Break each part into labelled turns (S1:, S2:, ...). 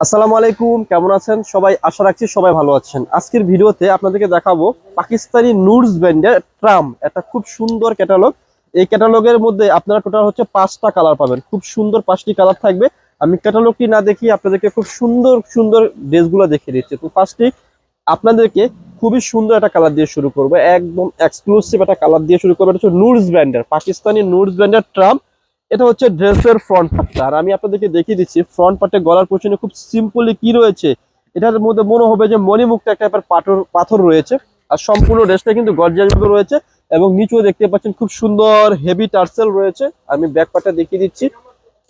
S1: আসসালামু আলাইকুম, কেমন আছেন? সবাই আশা রাখছি সবাই ভালো আছেন। আজকের ভিডিওতে আপনাদেরকে দেখাবো পাকিস্তানি নুডস ব্র্যান্ডের ট্রাম। একটা খুব সুন্দর ক্যাটালগ। এই ক্যাটালগের মধ্যে আপনারা টোটাল হচ্ছে পাঁচটা কালার পাবেন। খুব সুন্দর পাঁচটি কালার থাকবে। আমি ক্যাটালগটি না দেখিয়ে আপনাদেরকে খুব সুন্দর সুন্দর ড্রেসগুলো দেখিয়ে দিচ্ছি। তো ফার্স্টে আপনাদেরকে খুবই সুন্দর একটা কালার দিয়ে শুরু করব। একদম এক্সক্লুসিভ একটা কালার দিয়ে শুরু করব। এটা হচ্ছে নুডস ব্র্যান্ডের, পাকিস্তানি নুডস ব্র্যান্ডের ট্রাম। এটা হচ্ছে ড্রেসের ফ্রন্ট পার্টটা আর আমি আপনাদেরকে দেখিয়ে দিচ্ছি ফ্রন্ট পার্টে গলার পেছনে খুব সিম্পলি কি রয়েছে, এটার মধ্যে মনে হবে যে মণিমুক্ত একটা পাথর পাথর রয়েছে। আর সম্পূর্ণ ড্রেসটা কিন্তু গর্জিয়াস ভাবে রয়েছে এবং নিচেও দেখতে পাচ্ছেন খুব সুন্দর হেভি টার্সেল রয়েছে। আমি ব্যাক পার্টটা দেখিয়ে দিচ্ছি।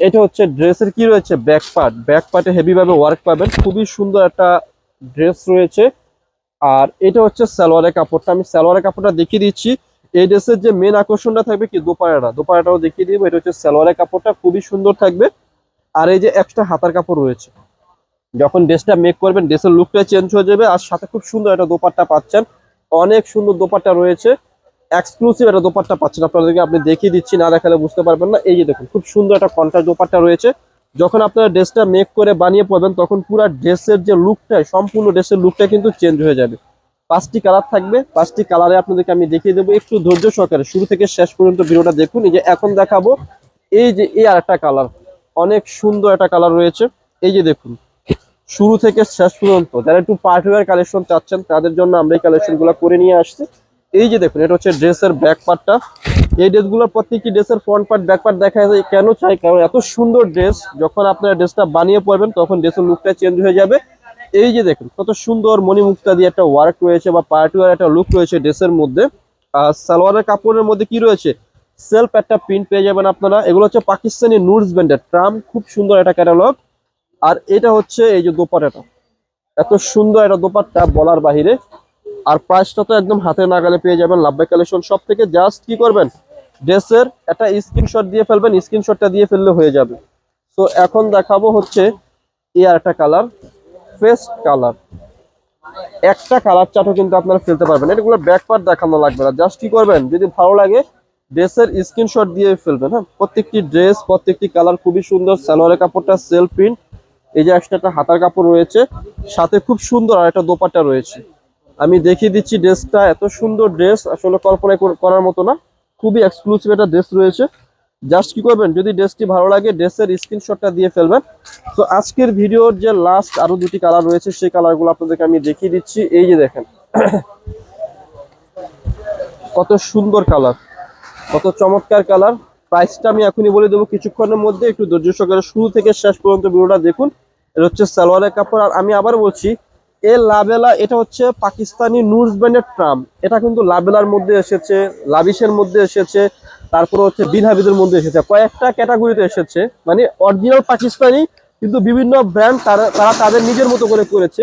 S1: এটা হচ্ছে ড্রেসের কি রয়েছে? ব্যাক পার্ট ব্যাক পার্টে হেভি ভাবে ওয়ার্ক পাবেন। খুবই সুন্দর একটা ড্রেস রয়েছে। আর এটা হচ্ছে সালোয়ারের কাপড়টা। আমি সালোয়ারের কাপড়টা দেখিয়ে দিচ্ছি। এই ড্রেসের যে মেন আকর্ষণটা থাকবে কি? দোপায়াটা। দোপায়াটাও দেখিয়ে দিব। এটা হচ্ছে সালোয়ারের কাপড়টা। খুবই সুন্দর থাকবে। আর এই যে এক্সট্রা হাতার কাপড় রয়েছে। যখন ড্রেসটা মেক করবেন, ড্রেসের লুকটা চেঞ্জ হয়ে যাবে। আর সাথে খুব সুন্দর একটা দোপাট্টা পাচ্ছেন। অনেক সুন্দর দোপাট্টা রয়েছে। এক্সক্লুসিভ একটা দোপাট্টা পাচ্ছেন। আপনাদেরকে আপনি দেখিয়ে দিচ্ছি। না দেখালে বুঝতে পারবেন না। এই যে দেখুন, খুব সুন্দর একটা কন্ট্রাস্ট দোপাট্টা রয়েছে। যখন আপনারা ড্রেসটা মেক করে বানিয়ে পড়বেন তখন পুরো ড্রেসের যে লুকটা সম্পূর্ণ ড্রেসের লুকটা কিন্তু চেঞ্জ হয়ে যাবে। পাঁচটি কালার থাকবে। পাঁচটি কালারে আপনাদেরকে আমি দেখিয়ে দেবো। একটু ধৈর্য সহকারে শুরু থেকে শেষ পর্যন্ত ভিডিওটা দেখুন। এই যে এখন দেখাবো, এই যে এই আর একটা কালার অনেক সুন্দর একটা কালার রয়েছে। এই যে দেখুন, শুরু থেকে শেষ পর্যন্ত যারা একটু পার্টিওয়ার কালেকশন চাচ্ছেন, তাদের জন্য আমরা এই কালেকশনগুলো করে নিয়ে আসছি। এই যে দেখুন, এটা হচ্ছে ড্রেসের ব্যাক পার্টটা এই ড্রেসগুলোর প্রত্যেকটি ড্রেসের ফ্রন্ট পার্ট ব্যাক পার্ট দেখা যায়। কেন চাই? কারণ এত সুন্দর ড্রেস যখন আপনারা ড্রেসটা বানিয়ে পড়বেন তখন ড্রেসের লুকটা চেঞ্জ হয়ে যাবে। এই যে দেখুন, কত সুন্দর মণিমুক্তা দিয়ে একটা ওয়ার্ক রয়েছে বা পার্টিওয়ার একটা লুক রয়েছে ড্রেসের মধ্যে। আর সালোয়ারের কাপড়ের মধ্যে কি রয়েছে? সেলফ একটা প্রিন্ট পেয়ে যাবেন আপনারা। এগুলো হচ্ছে পাকিস্তানি নুডস ব্র্যান্ডের। ট্রাম খুব সুন্দর একটা ক্যাটালগ আর এটা হচ্ছে এই যে দোপাটাটা এত সুন্দর একটা দোপাট্টা বলার বাহিরে। আর প্রাইসটা তো একদম হাতে নাগালে পেয়ে যাবেন। লাভবাই কালেকশন সব থেকে জাস্ট কি করবেন? ড্রেসের একটা স্ক্রিনশট দিয়ে ফেলবেন। স্ক্রিনশটটা দিয়ে ফেললে হয়ে যাবে। তো এখন দেখাবো হচ্ছে এই আর একটা কালার ফেস্ট কালার একটা কালার চাটও কিন্তু আপনারা ফেলতে পারবেন। এগুলো ব্যাক পার্ট দেখানো লাগবে না। জাস্ট কি করবেন? যদি ভালো লাগে ড্রেসের স্ক্রিনশট দিয়ে ফেলবেন হ্যাঁ? প্রত্যেকটি ড্রেস প্রত্যেকটি কালার খুবই সুন্দর। সালোয়ারের কাপড়টা সেলফ প্রিন্ট এই যে একটা একটা হাতার কাপড় রয়েছে, সাথে খুব সুন্দর আর একটা দোপাট্টা রয়েছে। আমি দেখিয়ে দিচ্ছি ড্রেসটা এত সুন্দর ড্রেস আসলে কল্পনা করার মতো না। খুবই এক্সক্লুসিভ একটা ড্রেস রয়েছে। জাস্ট কি করবেন? যদি ড্রেসটি ভালো লাগে ড্রেসের স্ক্রিনশটটা দিয়ে ফেলবেন। তো আজকের ভিডিওর যে লাস্ট আরও দুটি কালার রয়েছে, সেই কালারগুলো আপনাদেরকে আমি দেখিয়ে দিচ্ছি। এই যে দেখেন, কত সুন্দর কালার কত চমৎকার কালার প্রাইসটা আমি এখনই বলে দেবো, কিছুক্ষণের মধ্যে একটু ধৈর্য সহকারে শুরু থেকে শেষ পর্যন্ত ভিডিওটা দেখুন। এটা হচ্ছে সালোয়ারের কাপড়, আর আমি আবার বলছি, এ লাবেলা এটা হচ্ছে পাকিস্তানি নুডস ব্র্যান্ডের ট্রাম। এটা কিন্তু লাবেলার মধ্যে এসেছে লাবিশের মধ্যে এসেছে তারপরে হচ্ছে বিনহাবিদের মধ্যে এসেছে। কয়েকটা ক্যাটাগরিতে এসেছে। মানে অরিজিনাল পাকিস্তানি, কিন্তু বিভিন্ন ব্র্যান্ড তারা তারা তাদের নিজের মতো করে করেছে।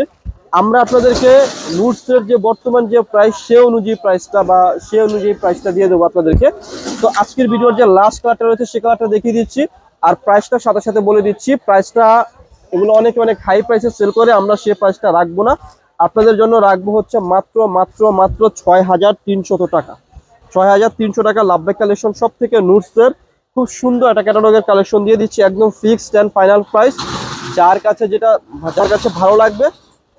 S1: আমরা আপনাদেরকে নুডসের যে বর্তমান যে প্রাইস সে অনুযায়ী প্রাইসটা বা সে অনুযায়ী প্রাইসটা দিয়ে দেবো আপনাদেরকে। তো আজকের ভিডিওর যে লাস্ট কালারটা রয়েছে, সে কালারটা দেখিয়ে দিচ্ছি। আর প্রাইসটার সাথে সাথে বলে দিচ্ছি প্রাইসটা এগুলো অনেকে, অনেক হাই প্রাইসে সেল করে, আমরা সে প্রাইসটা রাখব না। আপনাদের জন্য রাখব হচ্ছে মাত্র মাত্র মাত্র ছয় হাজার তিনশত টাকা। ছয় হাজার তিনশো টাকা কালেকশন সব থেকে নুটসের খুব সুন্দর একটা ক্যাটালগের কালেকশন দিয়ে দিচ্ছি, একদম ফিক্সড অ্যান্ড ফাইনাল প্রাইস যার কাছে যেটা, যার কাছে ভালো লাগবে,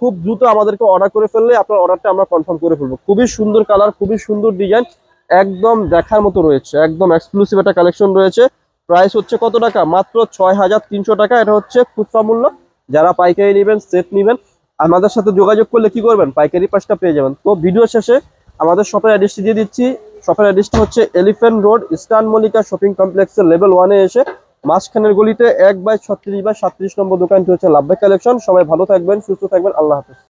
S1: খুব দ্রুত আমাদেরকে অর্ডার করে ফেললে আপনার অর্ডারটা আমরা কনফার্ম করে ফেলব। খুবই সুন্দর কালার খুবই সুন্দর ডিজাইন একদম দেখার মতো রয়েছে, একদম এক্সক্লুসিভ একটা কালেকশন রয়েছে। প্রাইস হচ্ছে কত টাকা? মাত্র ছয় হাজার তিনশো টাকা, এটা হচ্ছে খুচরা মূল্য। যারা পাইকারি নেবেন সেট নেবেন, আমাদের সাথে যোগাযোগ করলে কি করবেন? পাইকারি পাঁচটা পেয়ে যাবেন। তো ভিডিও শেষে আমাদের শপের অ্যাড্রেসটি দিয়ে দিচ্ছি শপের অ্যাড্রেসটা হচ্ছে Elephant Road Eastern Mallika shopping কমপ্লেক্সের লেভেল ওয়ানে এসে মাঝখানের গলিতে এক বাই ছত্রিশ বা সাতত্রিশ নম্বর দোকানটি হচ্ছে লাভবাই কালেকশন সবাই ভালো থাকবেন, সুস্থ থাকবেন, আল্লাহ হাফেজ।